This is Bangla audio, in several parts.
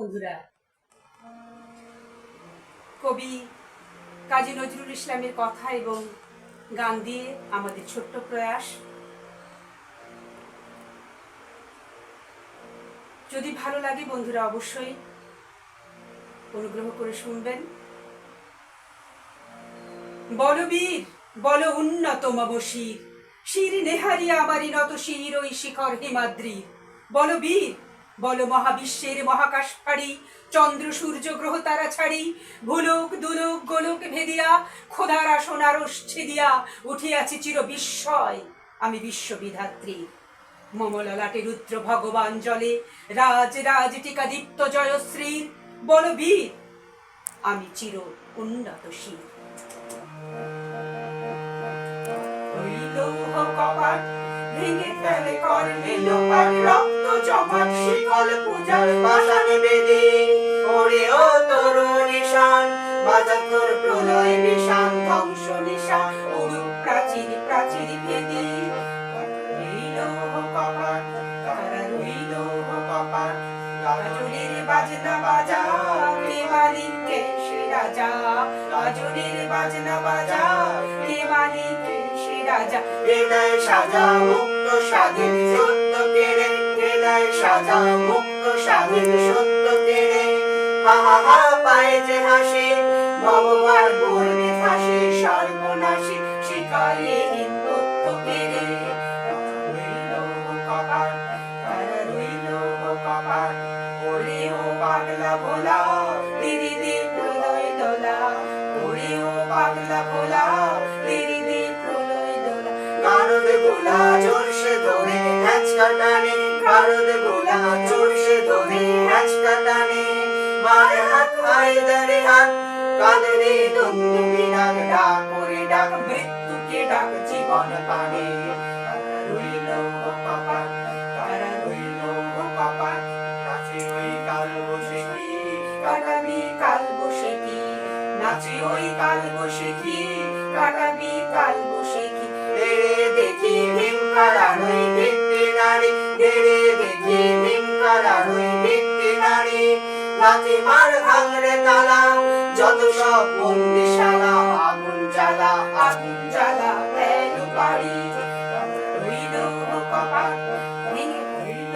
বন্ধুরা। কবি কাজী নজরুল ইসলামের কথা এবং গান দিয়ে আমাদের ছোট্ট প্রয়াস। যদি ভালো লাগে বন্ধুরা, অবশ্যই অনুগ্রহ করে শুনবেন। বলবীর বল উন্নত মম শির নেহারিয়া আমারি নত শির, ওই শিখর হিমাদ্রির। বলবীর বল মহাবিশ্বের মহাকাশ ফাড়ি চন্দ্র, সূর্য, গ্রহ তারা ছাড়ি। ভুলোক, দুলোক, গোলক ভেদিয়া, খোদার আসন আরস ছেদিয়া উঠিয়াছি চির বিস্ময়। আমি বিশ্ববিধাত্রী। মমললাটে রুদ্র ভগবান জলে, রাজ রাজ টিকা দীপ্ত জয়শ্রীর বলবীর আমি চির উন্নত কপাট ভেঙে ফেলে করলে লোপাট জমাট শিকল পূজার পাশানে বেদে। ওরে ও তরুণ নিশান বাজা তোর প্রলয় নিশান, ধ্বংস নিশান উড়ুক প্রাচীর প্রাচীর ভেদি বাজনা বাজা, কে মালিক কে সে রাজা? গাজনের বাজনা বাজা, কে মালিক কে সে রাজা? হৃদয় সাজা, মুক্ত স্বাধীন সত্য কেড়ে হৃদয় সাজা মুক্ত স্বাধীন সত্য কেড়ে। হা হা পায়ে যে হাসি, ভগবান পূর্ণে ফাঁসি, সর্বনাশী, শিকারে হিন্দুত্ব কেড়ে। পাগলা দিদি প্রলয় দোলা। পাগলা দিদি প্রলয় দোলা। চোরসে ধরে হ্যাচকা টানে গারদ গোলা কপাট নাচে ওই কাল বসে বসে নাচে ওই কাল বসে কি? কাটাবি কাল বসে কি? ভীম কারারই ভিত্তি নারী লাথি মার ভাঙরে তালা, যত সব বন্দিশালা, আগুন জ্বালা আগুন জ্বালা এলো বাড়ি। রইল ভেঙে রইল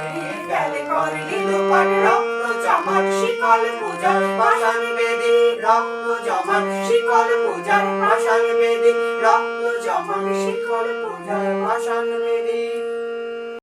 ভেঙে গেলে করলি লোপাট রক্ত জমাট, শিকল পূজার পাশান বেদি, রক্ত জমাট, শিকল পূজার পাশান বেদি, রক্ত জমাট, শিকল পূজার পাশান বেদি।